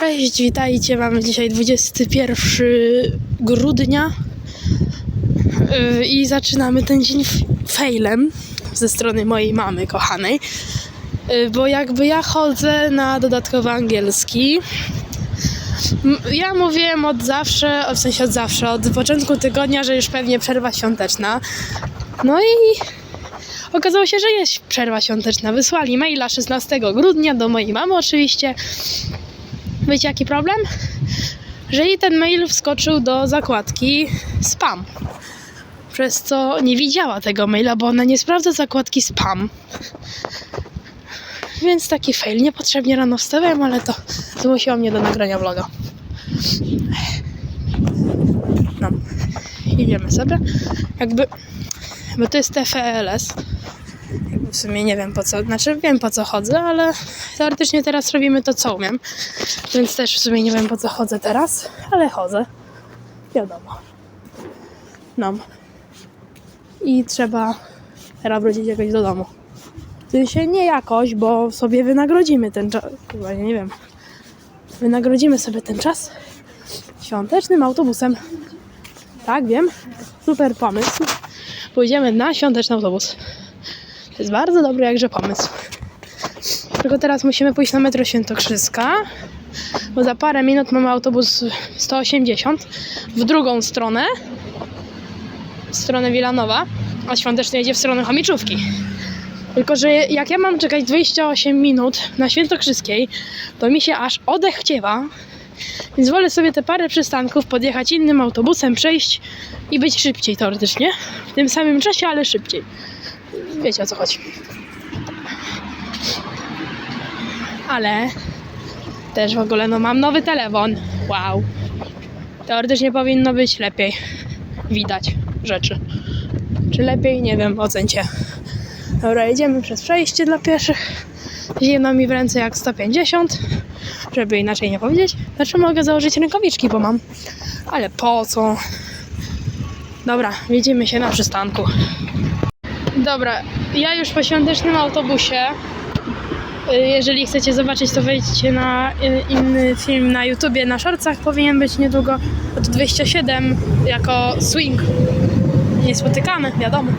Cześć, witajcie. Mamy dzisiaj 21 grudnia Yy, i zaczynamy ten dzień failem ze strony mojej mamy kochanej, Yy, bo jakby ja chodzę na dodatkowy angielski. Ja mówiłem od zawsze, w sensie od zawsze, od początku tygodnia, że już pewnie przerwa świąteczna. No i okazało się, że jest przerwa świąteczna. Wysłali maila 16 grudnia do mojej mamy oczywiście. Wiecie jaki problem? Że jej ten mail wskoczył do zakładki spam. Przez co nie widziała tego maila, bo ona nie sprawdza zakładki spam. Więc taki fail. Niepotrzebnie rano wstawiam, ale to zmusiło mnie do nagrania vloga. No. Idziemy sobie. Jakby... Bo to jest TFLS. W sumie nie wiem po co, znaczy wiem po co chodzę, ale teoretycznie teraz robimy to co umiem. Więc też w sumie nie wiem po co chodzę teraz, ale chodzę. Wiadomo. No. I trzeba teraz wrócić jakoś do domu. W sensie nie jakoś, bo sobie wynagrodzimy ten czas. Chyba nie wiem. Wynagrodzimy sobie ten czas świątecznym autobusem. Tak, wiem. Super pomysł. Pójdziemy na świąteczny autobus. To jest bardzo dobry jakże pomysł. Tylko teraz musimy pójść na metro Świętokrzyska, bo za parę minut mamy autobus 180 w drugą stronę, w stronę Wilanowa, a świąteczny jedzie w stronę Chomiczówki. Tylko, że jak ja mam czekać 28 minut na Świętokrzyskiej, to mi się aż odechciewa, więc wolę sobie te parę przystanków podjechać innym autobusem, przejść i być szybciej teoretycznie. W tym samym czasie, ale szybciej. Wiecie o co chodzi. Ale też w ogóle no mam nowy telefon. Wow. Teoretycznie powinno być lepiej. Widać rzeczy. Czy lepiej? Nie wiem, ocencie. Dobra, jedziemy przez przejście dla pieszych. Zimno mi w ręce jak 150. Żeby inaczej nie powiedzieć. Znaczy mogę założyć rękawiczki, bo mam. Ale po co? Dobra, widzimy się na przystanku. Dobra, ja już po świątecznym autobusie. Y, Jeżeli chcecie zobaczyć, to wejdźcie na y, inny film na YouTubie, na shortcach powinien być niedługo. Od 207 jako swing. Niespotykany, wiadomo.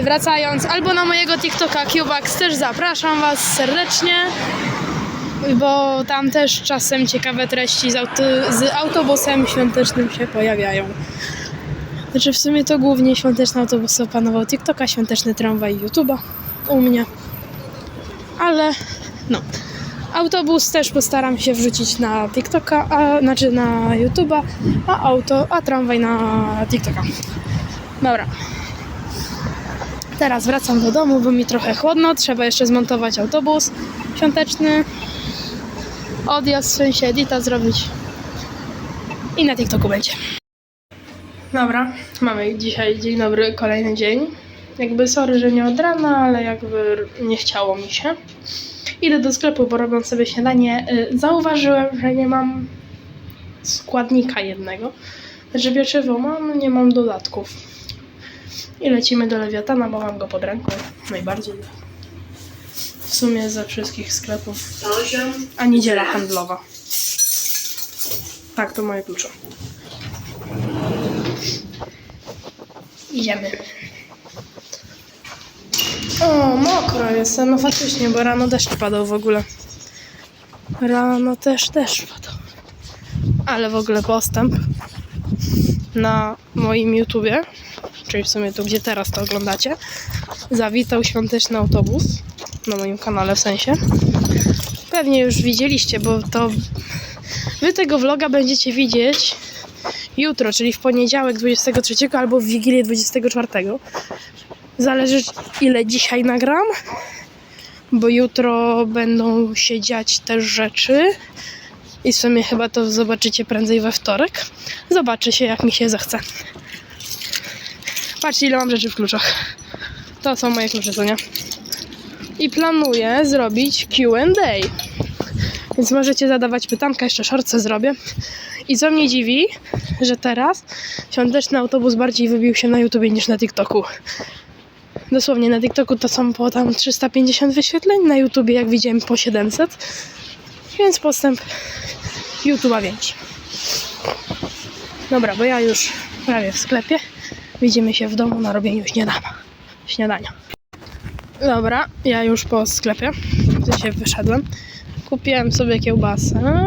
Y, Wracając, albo na mojego TikToka Cubax też zapraszam Was serdecznie, bo tam też czasem ciekawe treści z, auto- z autobusem świątecznym się pojawiają. Znaczy w sumie to głównie świąteczny autobus opanował TikToka, świąteczny tramwaj YouTube'a u mnie. Ale no. Autobus też postaram się wrzucić na TikToka, a, znaczy na YouTube'a, a auto, a tramwaj na TikToka. Dobra. Teraz wracam do domu, bo mi trochę chłodno. Trzeba jeszcze zmontować autobus świąteczny. Odjazd w sensie edita zrobić. I na TikToku będzie. Dobra, mamy dzisiaj dzień dobry, kolejny dzień. Jakby sorry, że nie od rana, ale jakby nie chciało mi się. Idę do sklepu, bo robiąc sobie śniadanie, y, zauważyłem, że nie mam składnika jednego. Znaczy pieczywo mam, nie mam dodatków. I lecimy do Lewiatana, bo mam go pod ręką. Najbardziej. W sumie ze wszystkich sklepów. A niedziela handlowa. Tak, to moje klucze. Idziemy. O, mokro jestem, no faktycznie, bo rano deszcz padał w ogóle. Rano też deszcz padał. Ale w ogóle postęp na moim YouTubie, czyli w sumie tu, gdzie teraz to oglądacie, zawitał świąteczny autobus na moim kanale w sensie. Pewnie już widzieliście, bo to wy tego vloga będziecie widzieć jutro, czyli w poniedziałek 23 albo w Wigilię 24. Zależy ile dzisiaj nagram, bo jutro będą się dziać też rzeczy i w sumie chyba to zobaczycie prędzej we wtorek. Zobaczy się jak mi się zechce. Patrzcie ile mam rzeczy w kluczach. To są moje klucze, co nie? I planuję zrobić Q&A. Więc możecie zadawać pytanka, jeszcze szorce zrobię. I co mnie dziwi, że teraz świąteczny autobus bardziej wybił się na YouTubie niż na TikToku. Dosłownie na TikToku to są po tam 350 wyświetleń, na YouTubie jak widziałem po 700. Więc postęp YouTube'a większy. Dobra, bo ja już prawie w sklepie. Widzimy się w domu na robieniu śniadania. śniadania. Dobra, ja już po sklepie. Tu się wyszedłem. Kupiłem sobie kiełbasę.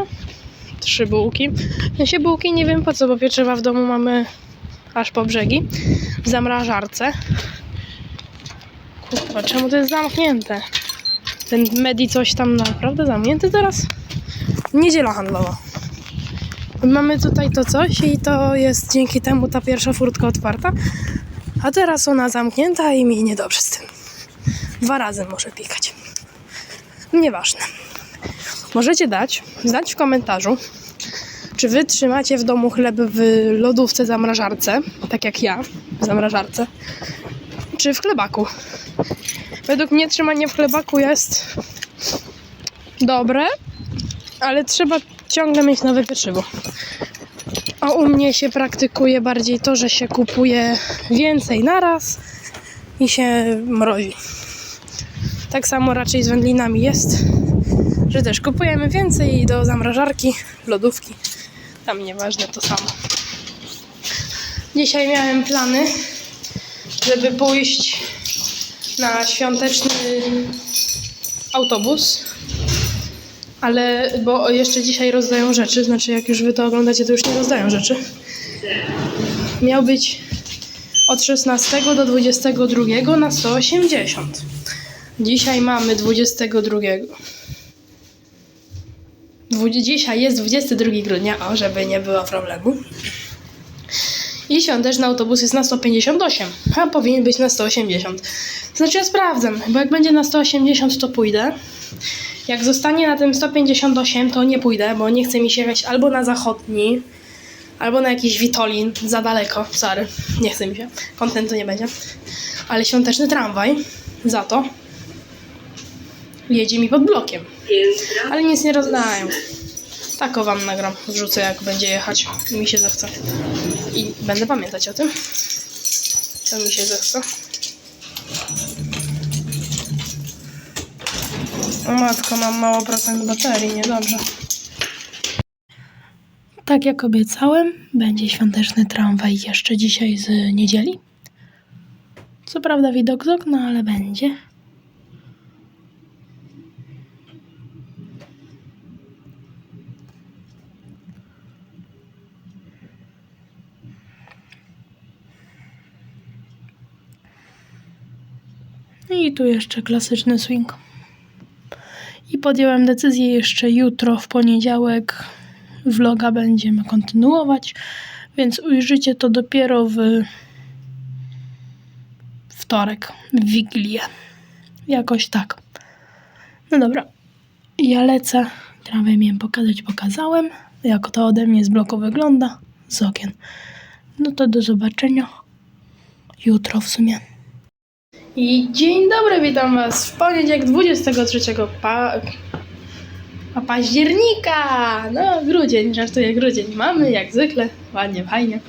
Trzy bułki. W sensie bułki nie wiem po co, bo pieczywa w domu mamy aż po brzegi. W zamrażarce. Kurwa, czemu to jest zamknięte? Ten Medi coś tam naprawdę zamknięty teraz? Niedziela handlowa. Mamy tutaj to coś i to jest dzięki temu ta pierwsza furtka otwarta. A teraz ona zamknięta i mi niedobrze z tym. Dwa razy może pikać. Nieważne. Możecie dać, znać w komentarzu, czy wy trzymacie w domu chleb w lodówce zamrażarce, tak jak ja w zamrażarce, czy w chlebaku. Według mnie trzymanie w chlebaku jest dobre, ale trzeba ciągle mieć nowe pieczywo. A u mnie się praktykuje bardziej to, że się kupuje więcej naraz i się mrozi. Tak samo raczej z wędlinami jest, że też kupujemy więcej do zamrażarki, lodówki. Tam nieważne to samo. Dzisiaj miałem plany, żeby pójść na świąteczny autobus. Ale, bo jeszcze dzisiaj rozdają rzeczy, znaczy jak już wy to oglądacie, to już nie rozdają rzeczy. Miał być od 16 do 22 na 180. Dzisiaj mamy 22. Dzisiaj jest 22 grudnia, o, żeby nie było problemu. I świąteczny autobus jest na 158, a powinien być na 180. Znaczy ja sprawdzam, bo jak będzie na 180 to pójdę. Jak zostanie na tym 158 to nie pójdę, bo nie chce mi się jechać albo na zachodni, albo na jakiś Witolin, za daleko, sorry, nie chce mi się, kontentu nie będzie. Ale świąteczny tramwaj za to jedzie mi pod blokiem. Ale nic nie rozdają. Tak o wam nagram, wrzucę jak będzie jechać i mi się zechce. I będę pamiętać o tym, co mi się zechce. O matko, mam mało procent baterii, niedobrze. Tak jak obiecałem, będzie świąteczny tramwaj jeszcze dzisiaj z niedzieli. Co prawda widok z okna, ale będzie. I tu jeszcze klasyczny swing. I podjąłem decyzję jeszcze jutro, w poniedziałek, vloga będziemy kontynuować, więc ujrzycie to dopiero w wtorek, w Wigilię. Jakoś tak. No dobra, ja lecę. Trawę miałem pokazać, pokazałem. Jak to ode mnie z bloku wygląda, z okien. No to do zobaczenia jutro w sumie. I dzień dobry, witam Was w poniedziałek 23 pa... pa października. No, grudzień, żartuję, grudzień. Mamy jak zwykle, ładnie, fajnie.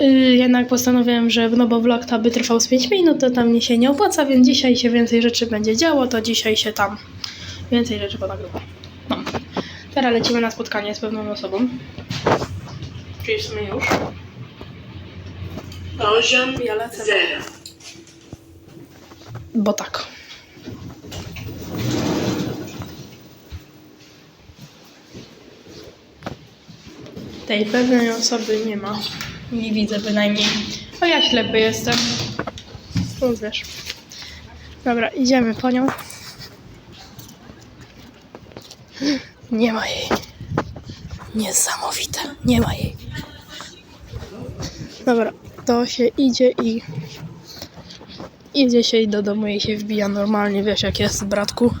Yy, jednak postanowiłem, że no bo vlog to by trwał z 5 minut, to tam mi się nie opłaca, więc dzisiaj się więcej rzeczy będzie działo, to dzisiaj się tam więcej rzeczy ponagrywa. No. Teraz lecimy na spotkanie z pewną osobą. Czyli w sumie już. Poziom Ja lecę. zero. Bo tak. Tej pewnej osoby nie ma. Nie widzę bynajmniej. A ja ślepy jestem. Wiesz? Dobra, idziemy po nią. Nie ma jej. Niesamowite. Nie ma jej. Dobra, to się idzie i Idzie się i do domu i się wbija normalnie, wiesz jak jest, bratku.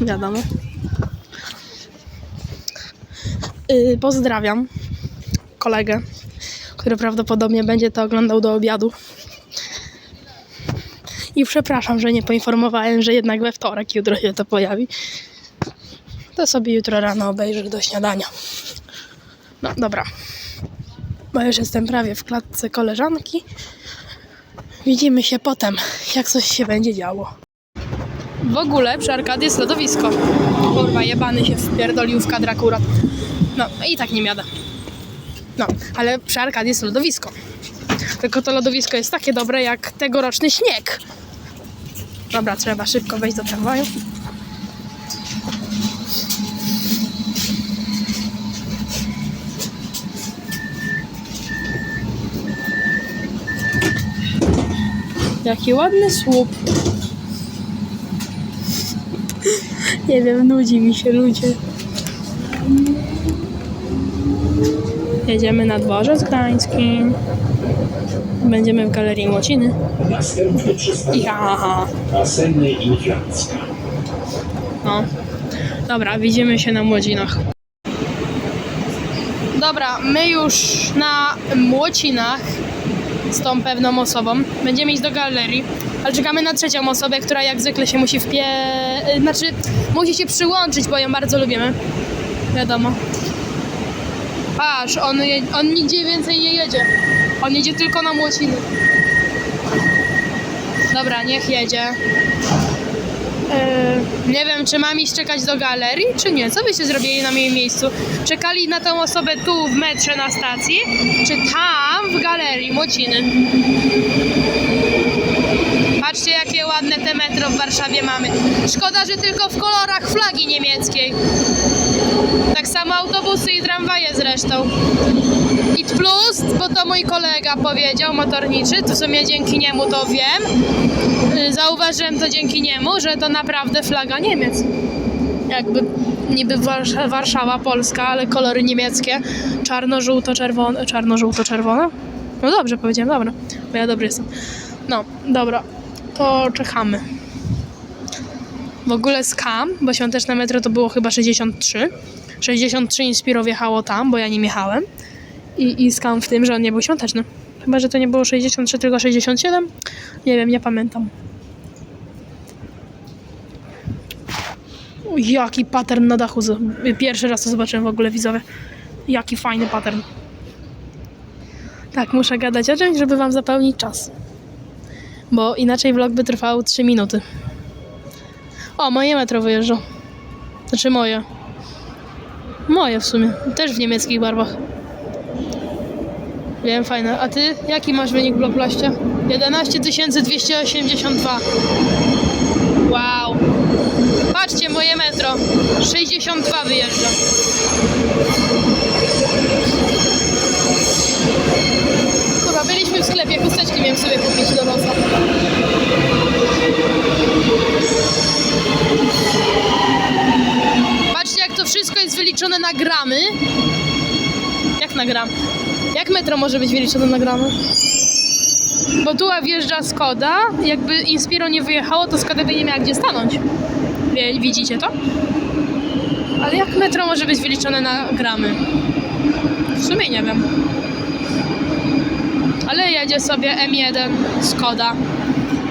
Wiadomo. Yy, pozdrawiam kolegę, który prawdopodobnie będzie to oglądał do obiadu. I przepraszam, że nie poinformowałem, że jednak we wtorek jutro się to pojawi. To sobie jutro rano obejrzę do śniadania. No dobra. Bo już jestem prawie w klatce koleżanki. Widzimy się potem, jak coś się będzie działo. w ogóle przy Arkady jest lodowisko. Kurwa, jebany się wpierdolił w kadr akurat. No, i tak nie miada. No, ale przy Arkady jest lodowisko. Tylko to lodowisko jest takie dobre jak tegoroczny śnieg. Dobra, trzeba szybko wejść do tramwaju. Jaki ładny słup. Nie wiem, nudzi mi się ludzie. Jedziemy na dworzec gdański. Będziemy w Galerii Młociny. Następny przystanek Ja. Baseny Inflacja. No. Dobra, widzimy się na Młodzinach. Dobra, my już na Młocinach z tą pewną osobą. Będziemy iść do galerii, ale czekamy na trzecią osobę, która jak zwykle się musi wpie... y, Znaczy, musi się przyłączyć, bo ją bardzo lubimy. Wiadomo. Patrz, on, je... on nigdzie więcej nie jedzie. On jedzie tylko na Młociny. Dobra, niech jedzie. Yy, nie wiem, czy mam iść czekać do galerii, czy nie. Co byście zrobili na moim miejscu? Czekali na tą osobę tu w metrze na stacji, czy tam w galerii Młociny? Patrzcie, jakie ładne te metro w Warszawie mamy. Szkoda, że tylko w kolorach flagi niemieckiej. Tak samo autobusy i tramwaje zresztą. IT Plus, bo to mój kolega powiedział, motorniczy, to w sumie dzięki niemu to wiem. Y, Zauważyłem to dzięki niemu, że to naprawdę flaga Niemiec. Jakby niby Warsz- Warszawa, Polska, ale kolory niemieckie. Czarno-żółto-czerwone. Czarno-żółto-czerwone? No dobrze powiedziałem, dobra. Bo ja dobry jestem. No, dobra. To czekamy. W ogóle skam, bo świąteczne metro to było chyba 63. 63 Inspiro wjechało tam, bo ja nim jechałem. I, I skam w tym, że on nie był świąteczny. Chyba, że to nie było 63, tylko 67. Nie wiem, nie pamiętam. Jaki pattern na dachu. Pierwszy raz to zobaczyłem w ogóle widzowie. Jaki fajny pattern. Tak, muszę gadać o czymś, żeby wam zapełnić czas. Bo inaczej vlog by trwał 3 minuty. O, moje metro wyjeżdża. Znaczy moje. Moje w sumie. Też w niemieckich barwach. Wiem, fajne. A ty jaki masz wynik w Blockplaście? 11 282. Wow. Patrzcie, moje metro. 62 wyjeżdża. Kurwa, byliśmy w sklepie, chusteczki miałem sobie kupić do nosa. Patrzcie, jak to wszystko jest wyliczone na gramy. Jak na gram? Jak metro może być wyliczone na gramy? Bo tu wjeżdża Skoda, jakby Inspiro nie wyjechało, to Skoda by nie miała gdzie stanąć. Wie, widzicie to? Ale jak metro może być wyliczone na gramy? W sumie nie wiem. Ale jedzie sobie M1 Skoda,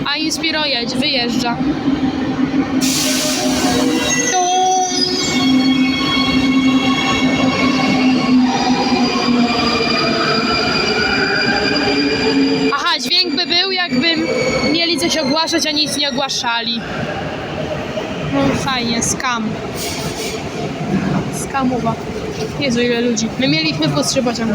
a Inspiro jedź, wyjeżdża. Dźwięk by był, jakbym mieli coś ogłaszać, a nic nie ogłaszali. No fajnie, skam. Skamowa. Jezu, ile ludzi. My mieliśmy po trzy pociągi.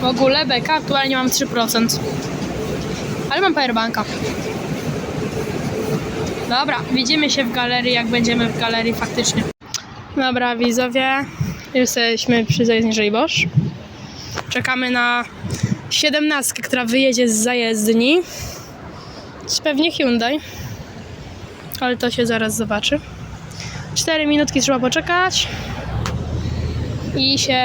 W ogóle beka aktualnie mam 3%. Ale mam powerbanka. Dobra, widzimy się w galerii, jak będziemy w galerii faktycznie. Dobra, widzowie, jesteśmy przy zajezdni Bosch. Czekamy na 17, która wyjedzie z zajezdni. Pewnie Hyundai. Ale to się zaraz zobaczy. 4 minutki trzeba poczekać. I się...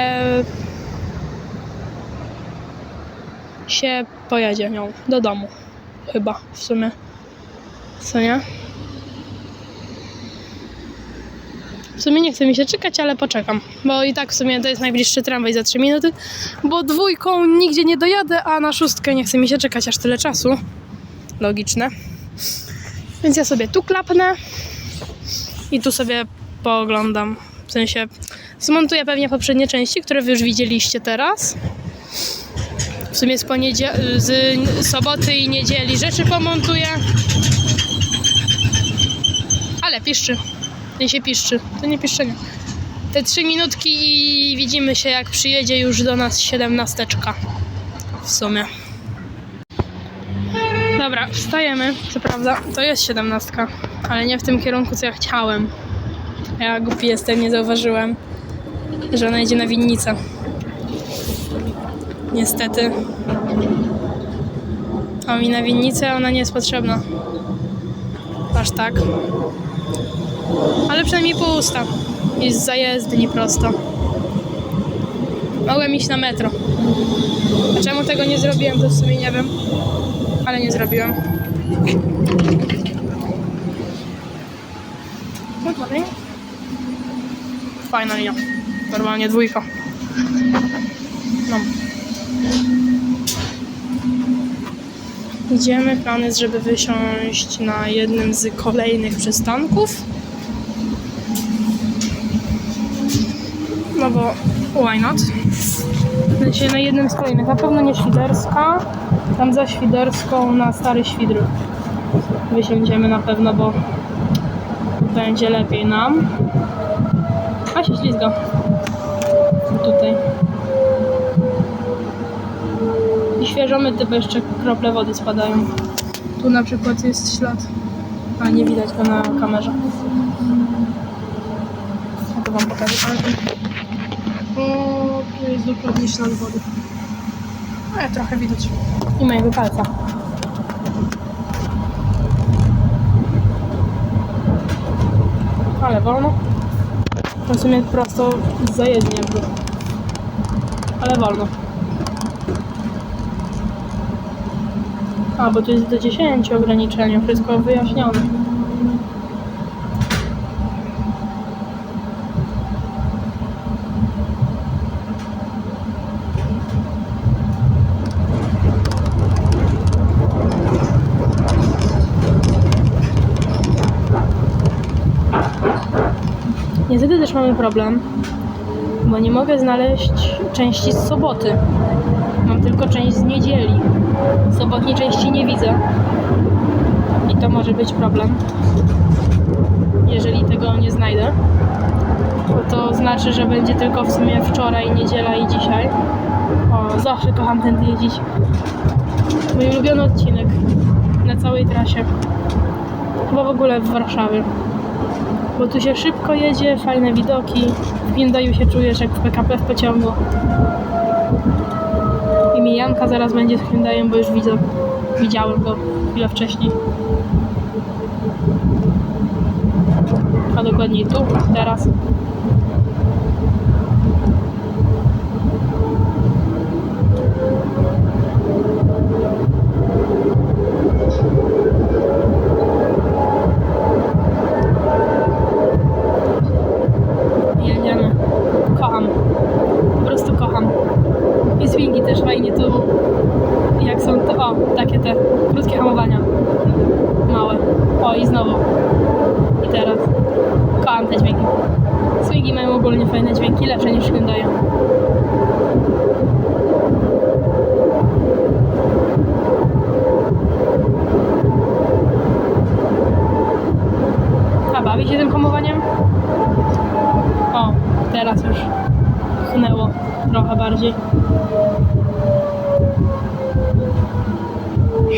się pojedzie nią do domu. Chyba, w sumie. Co nie? W sumie nie chce mi się czekać, ale poczekam. Bo i tak w sumie to jest najbliższy tramwaj za 3 minuty. Bo dwójką nigdzie nie dojadę, a na szóstkę nie chce mi się czekać aż tyle czasu. Logiczne. Więc ja sobie tu klapnę i tu sobie pooglądam. W sensie zmontuję pewnie poprzednie części, które wy już widzieliście teraz. W sumie z, z soboty i niedzieli rzeczy pomontuję. Ale piszczy. Nie się piszczy. To nie piszczenie. Te trzy minutki i widzimy się jak przyjedzie już do nas siedemnasteczka. W sumie. Dobra, wstajemy. Co prawda, to jest siedemnastka, ale nie w tym kierunku, co ja chciałem. Ja głupi jestem, nie zauważyłem, że ona idzie na winnicę. Niestety. A mi na winnicę ona nie jest potrzebna. Aż tak. Ale przynajmniej pusta. I z zajezdni prosto. Mogłem iść na metro. A czemu tego nie zrobiłem, to w sumie nie wiem. Ale nie zrobiłem. Fajna linia. Normalnie dwójka. No. Idziemy. Plan jest, żeby wysiąść na jednym z kolejnych przystanków. Bo why not? Znaczy na jednym z kolejnych. Na pewno nie Świderska. Tam za Świderską na Stary Świdry. Wysiądziemy na pewno, bo będzie lepiej nam. A się ślizga. Tutaj. I świeżo myty, bo jeszcze krople wody spadają. Tu na przykład jest ślad. A nie widać go na kamerze. Ja to wam pokażę. Ale tu... Jest dokładnie ślad wody. Ale trochę widać. I mojego palca. Ale wolno. W sumie prosto z zajezdni jakby. Ale wolno. A, bo tu jest do 10 ograniczenia, wszystko wyjaśnione. Niestety też mamy problem, bo nie mogę znaleźć części z soboty. Mam tylko część z niedzieli. Sobotniej części nie widzę. I to może być problem. Jeżeli tego nie znajdę. To znaczy, że będzie tylko w sumie wczoraj, niedziela i dzisiaj. O, zawsze kocham tędy jeździć. Mój ulubiony odcinek na całej trasie. Chyba w ogóle w Warszawie bo tu się szybko jedzie, fajne widoki. W Hyundaiu się czujesz jak w PKP w pociągu. I mi Janka zaraz będzie z Hyundaiem, bo już widzę. Widziałem go chwilę wcześniej. A dokładniej tu, teraz.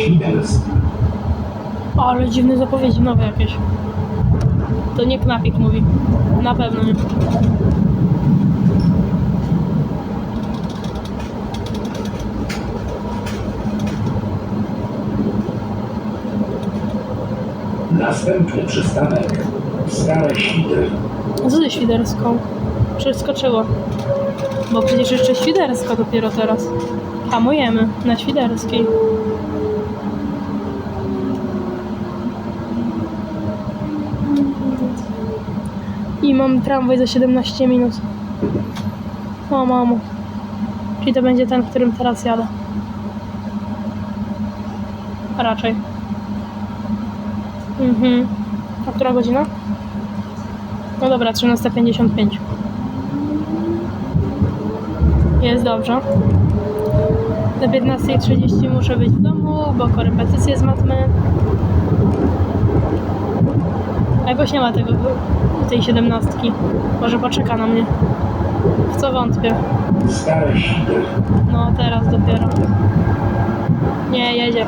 Świdersk. O, ale dziwne zapowiedzi nowe jakieś. To nie Knapik mówi. Na pewno nie. Następny przystanek. Stare Świdry. A co ze Świderską? Przeskoczyło. Bo przecież jeszcze Świderska dopiero teraz. Hamujemy na Świderskiej. I mam tramwaj za 17 minut. O mamo. Czyli to będzie ten, którym teraz jadę. A raczej. Mhm. A która godzina? No dobra, 13.55. Jest dobrze. Do 15.30 muszę być w domu, bo korepetycje z matmy. Jakoś nie ma tego, tej siedemnastki. Może poczeka na mnie. W co wątpię. No teraz dopiero. Nie, jedzie.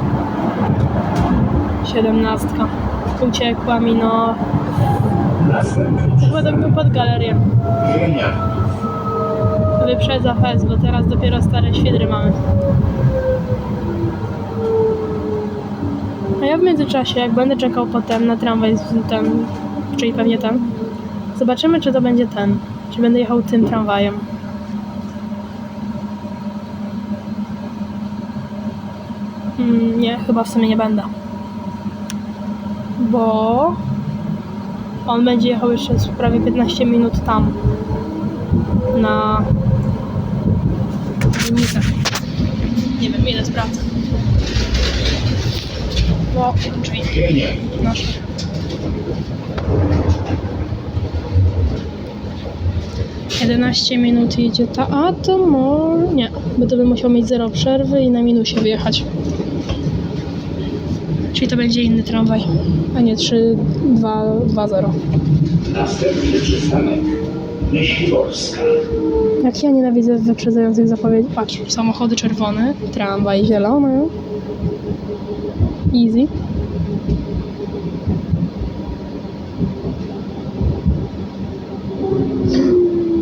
Siedemnastka. Uciekła mi, no. Chyba to był pod galerię. Wyprzedza fest, bo teraz dopiero stare świdry mamy. A ja w międzyczasie, jak będę czekał potem na tramwaj, ten, czyli pewnie ten, zobaczymy, czy to będzie ten. Czy będę jechał tym tramwajem. Mm, nie, chyba w sumie nie będę. Bo on będzie jechał jeszcze prawie 15 minut tam na limitach. Nie wiem, ile sprawdzę. No, drzwi nasze. Jedenaście minut idzie ta, a to może... Nie, bo to bym musiał mieć zero przerwy i na minusie wyjechać. Czyli to będzie inny tramwaj, a nie 3, 2, 2, 0. Następny przystanek. Myśliborska. Jak ja nienawidzę wyprzedzających zapowiedzi. Patrz, samochody czerwone, tramwaj zielony. Easy.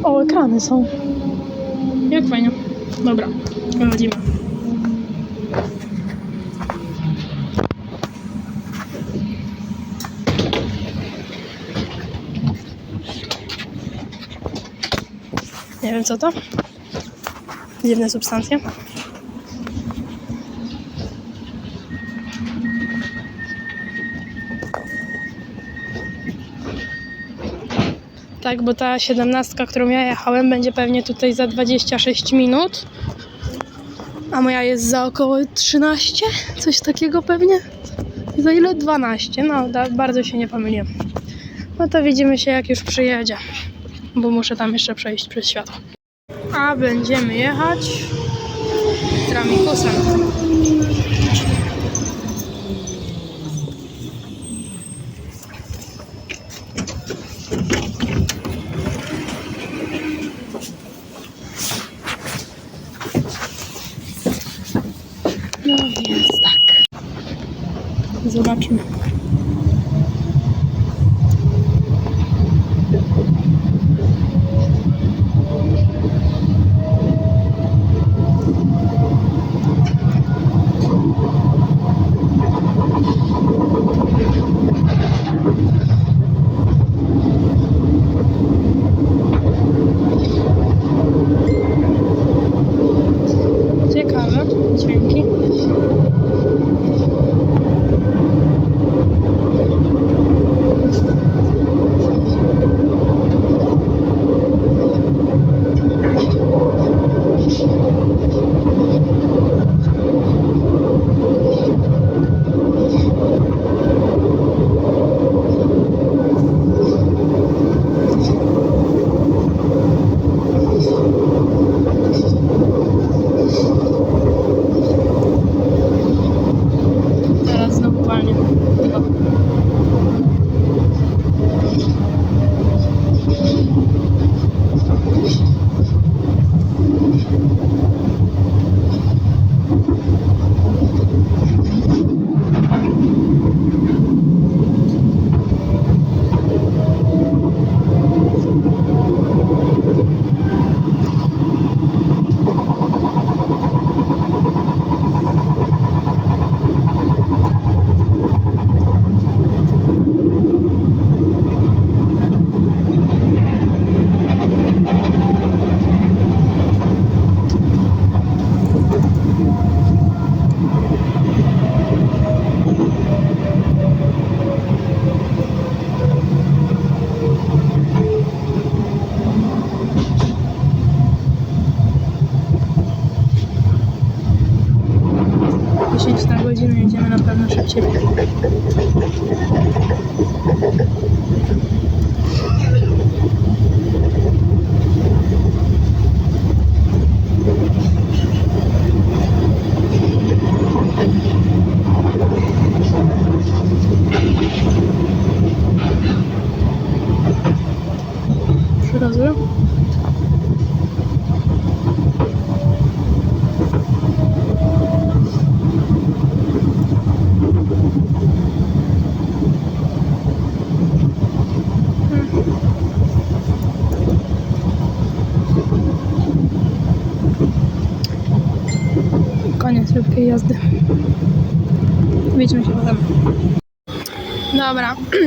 O, ekrany są. Jak fajnie. Dobra, wychodzimy. Nie wiem co to. Dziwne substancje. Tak, bo ta siedemnastka, którą ja jechałem, będzie pewnie tutaj za 26 minut. A moja jest za około 13? Coś takiego pewnie? Za ile? 12. No, da, bardzo się nie pomyliłem. No to widzimy się jak już przyjedzie. Bo muszę tam jeszcze przejść przez światło. A będziemy jechać tramikusem.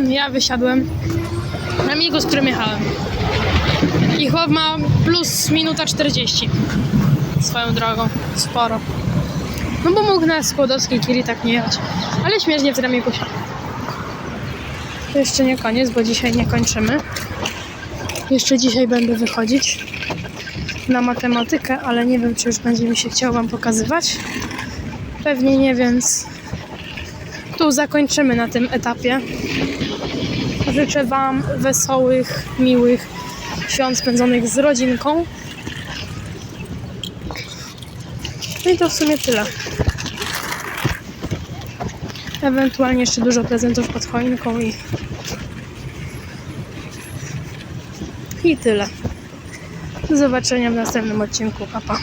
Ja wysiadłem. Amigo, z którym jechałem. I chłop ma plus minuta 40. Swoją drogą. Sporo. No bo mógł na Skłodowskiej Kiri tak nie jechać. Ale śmiesznie w Remigusie. To jeszcze nie koniec, bo dzisiaj nie kończymy. Jeszcze dzisiaj będę wychodzić na matematykę, ale nie wiem, czy już będzie mi się chciał Wam pokazywać. Pewnie nie, więc tu zakończymy na tym etapie. Życzę Wam wesołych, miłych świąt spędzonych z rodzinką. No i to w sumie tyle. Ewentualnie jeszcze dużo prezentów pod choinką i i tyle. Do zobaczenia w następnym odcinku. Pa, pa.